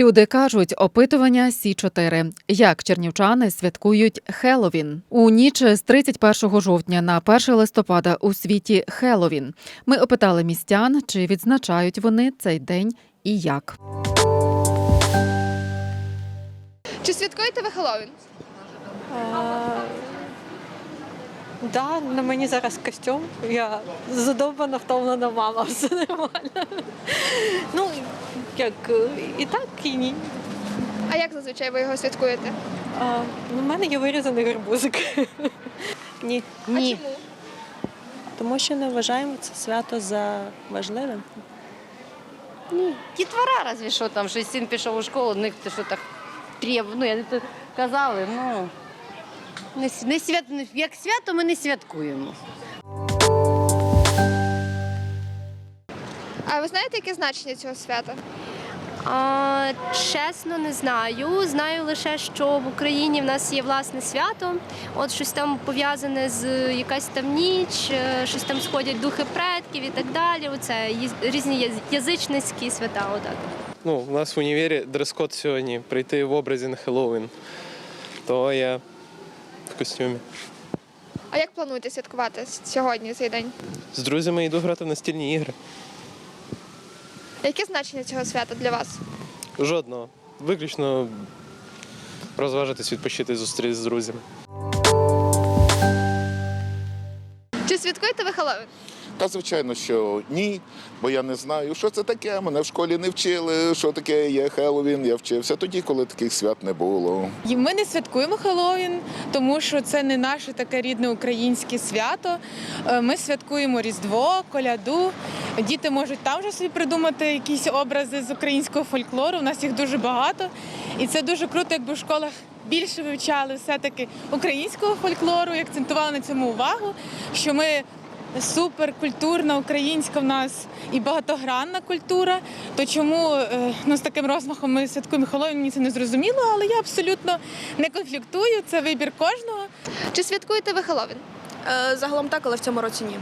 Люди кажуть, опитування Сі 4 Як чернівчани святкують Хеловін у ніч з 31 жовтня на 1 листопада у світі Хеловін. Ми опитали містян, чи відзначають вони цей день і як. Чи святкуєте ви Хеллоуін? А, Да, на мені зараз костюм. Я задовбана, втомлена мама, все нормально. Ну, як і так, і ні. А як зазвичай ви його святкуєте? А, У мене є вирізаний гарбузик. Ні, А ні. чому? Тому що не вважаємо це свято за важливим. Дітвора разве що там, що син пішов у школу, в них те, що так треб, ну, я не то казали, ну, не, не свят, не- як свято ми не святкуємо. А ви знаєте, яке значення цього свята? А, чесно, не знаю. Знаю лише, що в Україні в нас є власне свято. От щось там пов'язане з якась там ніч, е, щось там сходять духи предків і так далі. Оце різні язичницькі свята. Отак. Ну, у нас в універі дрес-код сьогодні прийти в образі на Хеллоуін. То я в костюмі. А як плануєте святкувати сьогодні цей день? З друзями йду грати в настільні ігри. Яке значення цього свята для вас? Жодного. Виключно розважитись, відпочити, зустрітися з друзями. Чи святкуєте ви Хеллоуін? Та звичайно, що ні, бо я не знаю, що це таке. Мене в школі не вчили, що таке є Хеллоуін. Я вчився тоді, коли таких свят не було. І Ми не святкуємо Хеллоуін, тому що це не наше таке рідне українське свято. Е, Ми святкуємо Різдво, коляду. Діти можуть там вже собі придумати якісь образи з українського фольклору. У нас їх дуже багато. І це дуже круто, якби в школах більше вивчали все-таки українського фольклору і акцентували на цьому увагу, що ми суперкультурна українська в нас і багатогранна культура. То чому е, ну, з таким розмахом ми святкуємо Хеллоуін, мені це не зрозуміло, але я абсолютно не конфліктую. Це вибір кожного. Чи святкуєте ви Хеллоуін? Е, Загалом так, але в цьому році ні.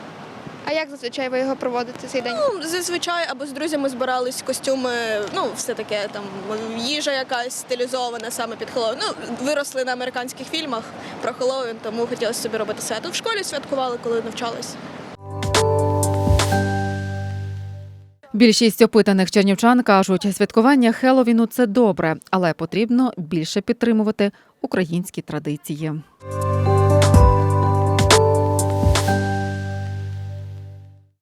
А як зазвичай ви його проводите цей день? Ну, зазвичай або з друзями збирались костюми, ну, все таке там їжа якась стилізована саме під Хеллоуін. Ну, виросли на американських фільмах про Хеллоуін, тому хотілося собі робити свято. В школі святкували, коли навчались. Більшість опитаних чернівчан кажуть, святкування Хеловіну це добре, але потрібно більше підтримувати українські традиції.